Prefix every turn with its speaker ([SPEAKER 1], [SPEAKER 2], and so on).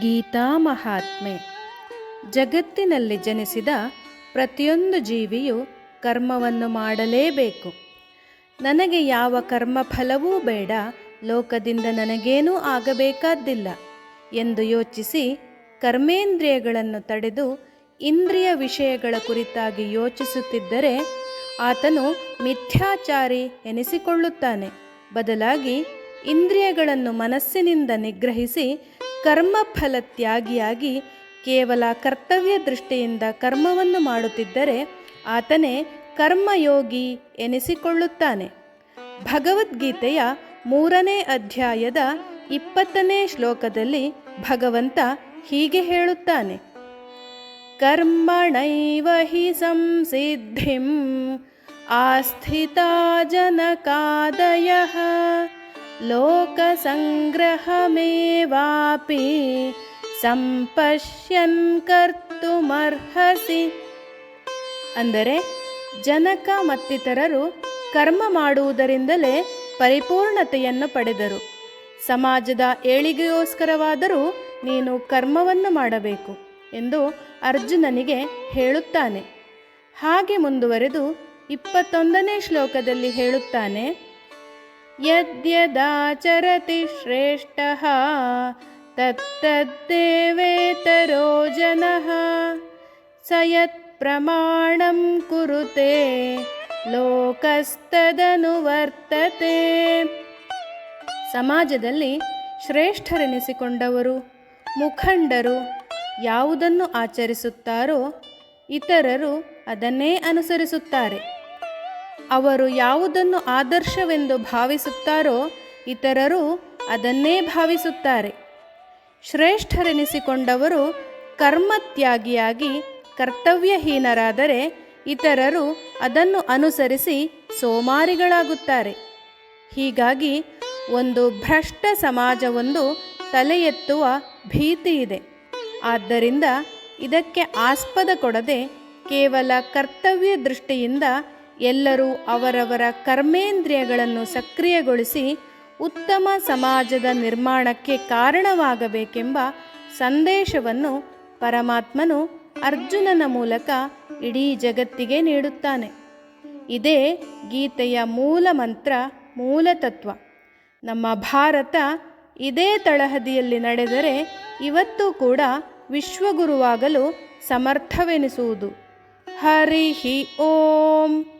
[SPEAKER 1] ಗೀತಾ ಮಹಾತ್ಮೆ. ಜಗತ್ತಿನಲ್ಲಿ ಜನಿಸಿದ ಪ್ರತಿಯೊಂದು ಜೀವಿಯು ಕರ್ಮವನ್ನು ಮಾಡಲೇಬೇಕು. ನನಗೆ ಯಾವ ಕರ್ಮ ಫಲವೂ ಬೇಡ, ಲೋಕದಿಂದ ನನಗೇನೂ ಆಗಬೇಕಾದ್ದಿಲ್ಲ ಎಂದು ಯೋಚಿಸಿ ಕರ್ಮೇಂದ್ರಿಯಗಳನ್ನು ತಡೆದು ಇಂದ್ರಿಯ ವಿಷಯಗಳ ಕುರಿತಾಗಿ ಯೋಚಿಸುತ್ತಿದ್ದರೆ ಆತನು ಮಿಥ್ಯಾಚಾರಿ ಎನಿಸಿಕೊಳ್ಳುತ್ತಾನೆ. ಬದಲಾಗಿ ಇಂದ್ರಿಯಗಳನ್ನು ಮನಸ್ಸಿನಿಂದ ನಿಗ್ರಹಿಸಿ ಕರ್ಮಫಲ ತ್ಯಾಗಿಯಾಗಿ ಕೇವಲ ಕರ್ತವ್ಯ ದೃಷ್ಟಿಯಿಂದ ಕರ್ಮವನ್ನು ಮಾಡುತ್ತಿದ್ದರೆ ಆತನೇ ಕರ್ಮಯೋಗಿ ಎನಿಸಿಕೊಳ್ಳುತ್ತಾನೆ. ಭಗವದ್ಗೀತೆಯ ಮೂರನೇ ಅಧ್ಯಾಯದ ಇಪ್ಪತ್ತನೇ ಶ್ಲೋಕದಲ್ಲಿ ಭಗವಂತ ಹೀಗೆ ಹೇಳುತ್ತಾನೆ. ಕರ್ಮಣೈವ ಹಿ ಸಂಸಿದ್ಧಿಂ ಆಸ್ಥಿತಾ ಜನಕಾದಯ ಲೋಕಸಂಗ್ರಹಮೇವಾಪಿ ಸಂಪಶ್ಯನ್ ಕರ್ತುಮರ್ಹಸಿ. ಅಂದರೆ ಜನಕ ಮತ್ತಿತರರು ಕರ್ಮ ಮಾಡುವುದರಿಂದಲೇ ಪರಿಪೂರ್ಣತೆಯನ್ನು ಪಡೆದರು. ಸಮಾಜದ ಏಳಿಗೆಗೋಸ್ಕರವಾದರೂ ನೀನು ಕರ್ಮವನ್ನು ಮಾಡಬೇಕು ಎಂದು ಅರ್ಜುನನಿಗೆ ಹೇಳುತ್ತಾನೆ. ಹಾಗೆ ಮುಂದುವರೆದು ಇಪ್ಪತ್ತೊಂದನೇ ಶ್ಲೋಕದಲ್ಲಿ ಹೇಳುತ್ತಾನೆ ಯದ್ಯದಾಚರತಿ ಶ್ರೇಷ್ಠ तत्तद्देवेतरो जनः ಯತ್ ಪ್ರಮಾಣಂ ಕುರುತೆ ಲೋಕಸ್ತದನುವರ್ತತೆ ಸಮಾಜದಲ್ಲಿ ಶ್ರೇಷ್ಠರೆನಿಸಿಕೊಂಡವರು, ಮುಖಂಡರು ಯಾವುದನ್ನು ಆಚರಿಸುತ್ತಾರೋ ಇತರರು ಅದನ್ನೇ ಅನುಸರಿಸುತ್ತಾರೆ. ಅವರು ಯಾವುದನ್ನು ಆದರ್ಶವೆಂದು ಭಾವಿಸುತ್ತಾರೋ ಇತರರು ಅದನ್ನೇ ಭಾವಿಸುತ್ತಾರೆ. ಶ್ರೇಷ್ಠರೆನಿಸಿಕೊಂಡವರು ಕರ್ಮತ್ಯಾಗಿಯಾಗಿ ಕರ್ತವ್ಯಹೀನರಾದರೆ ಇತರರು ಅದನ್ನು ಅನುಸರಿಸಿ ಸೋಮಾರಿಗಳಾಗುತ್ತಾರೆ. ಹೀಗಾಗಿ ಒಂದು ಭ್ರಷ್ಟ ಸಮಾಜವೊಂದು ತಲೆ ಎತ್ತುವ ಭೀತಿ ಆದ್ದರಿಂದ ಇದಕ್ಕೆ ಆಸ್ಪದ ಕೊಡದೆ ಕೇವಲ ಕರ್ತವ್ಯ ದೃಷ್ಟಿಯಿಂದ ಎಲ್ಲರೂ ಅವರವರ ಕರ್ಮೇಂದ್ರಿಯಗಳನ್ನು ಸಕ್ರಿಯಗೊಳಿಸಿ ಉತ್ತಮ ಸಮಾಜದ ನಿರ್ಮಾಣಕ್ಕೆ ಕಾರಣವಾಗಬೇಕೆಂಬ ಸಂದೇಶವನ್ನು ಪರಮಾತ್ಮನು ಅರ್ಜುನನ ಮೂಲಕ ಇಡೀ ಜಗತ್ತಿಗೆ ನೀಡುತ್ತಾನೆ. ಇದೇ ಗೀತೆಯ ಮೂಲ ಮಂತ್ರ, ಮೂಲ ತತ್ವ. ನಮ್ಮ ಭಾರತ ಇದೇ ತಳಹದಿಯಲ್ಲಿ ನಡೆದರೆ ಇವತ್ತು ಕೂಡ ವಿಶ್ವಗುರುವಾಗಲು ಸಮರ್ಥವೆನಿಸುವುದು. ಹರಿ ಓಂ.